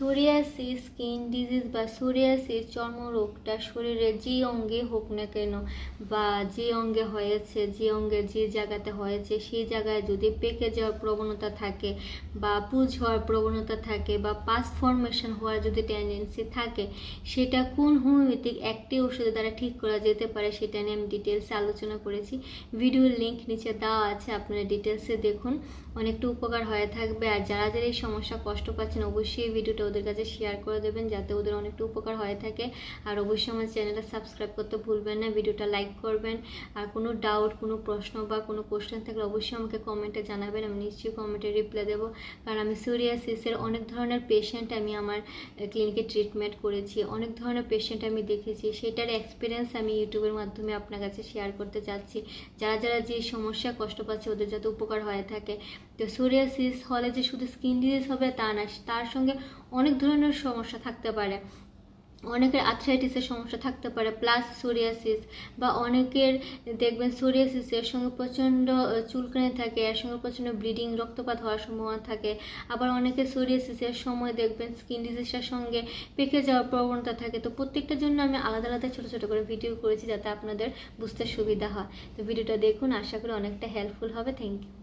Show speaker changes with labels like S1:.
S1: Psoriasis skin disease বা psoriasis চর্মরোগটা শরীরের যে অঙ্গে হোক না কেন বা যে অঙ্গে হয়েছে, যে অঙ্গে যে জায়গাতে হয়েছে, সেই জায়গায় যদি পেকে যাওয়ার প্রবণতা থাকে বা পুজ হওয়ার প্রবণতা থাকে বা পাস ফর্মেশন হওয়ার যদি টেন্ডেন্সি থাকে, সেটা কোন হোমিওপ্যাথিক একটি ওষুধের দ্বারা ঠিক করা যেতে পারে সেটা নিয়ে আমি ডিটেলসে আলোচনা করেছি। ভিডিওর লিঙ্ক নিচে দেওয়া আছে, আপনারা ডিটেলসে দেখুন। অনেকটা উপকার হয়ে থাকবে। আর যারা যারা এই সমস্যা কষ্ট পাচ্ছেন, অবশ্যই ভিডিওটা ওদের কাছে শেয়ার করে দেবেন যাতে ওদের অনেকটা উপকার হয়ে থাকে। আর অবশ্যই আমার চ্যানেলটা সাবস্ক্রাইব করতে ভুলবেন না, ভিডিওটা লাইক করবেন। আর কোনো ডাউট কোনো প্রশ্ন বা কোনো কোশ্চেন থাকলে অবশ্যই আমাকে কমেন্টে জানাবেন, আমি নিশ্চয়ই কমেন্টে রিপ্লাই দেবো। কারণ আমি সোরিয়াসিসের অনেক ধরনের পেশেন্ট আমি আমার ক্লিনিকে ট্রিটমেন্ট করেছি। অনেক ধরনের পেশেন্ট আমি দেখেছি। সেটার এক্সপিরিয়েন্স আমি ইউটিউবের মাধ্যমে আপনার কাছে শেয়ার করতে চাচ্ছি যারা যারা যে সমস্যা, কষ্ট পাচ্ছে, ওদের যাতে উপকার হয়ে থাকে। তো সোরিয়াসিস হলে যে শুধু স্কিন ডিজিজ হবে তা না, তার সঙ্গে অনেক ধরনের সমস্যা থাকতে পারে। অনেকের আর্থ্রাইটিসের সমস্যা থাকতে পারে প্লাস সোরিয়াসিস বা অনেকের দেখবেন সোরিয়াসিসের সঙ্গে প্রচণ্ড চুলকানি থাকে, এর সঙ্গে প্রচণ্ড ব্লিডিং রক্তপাত হওয়ার সম্ভাবনা থাকে। আবার অনেকের সোরিয়াসিসের সময় দেখবেন স্কিন ডিজিজটার সঙ্গে পেকে যাওয়ার প্রবণতা থাকে। তো প্রত্যেকটার জন্য আমি আলাদা আলাদা ছোটো ছোটো করে ভিডিও করেছি যাতে আপনাদের বুঝতে সুবিধা হয়। তো ভিডিওটা দেখুন, আশা করি অনেকটা হেল্পফুল হবে। Thank you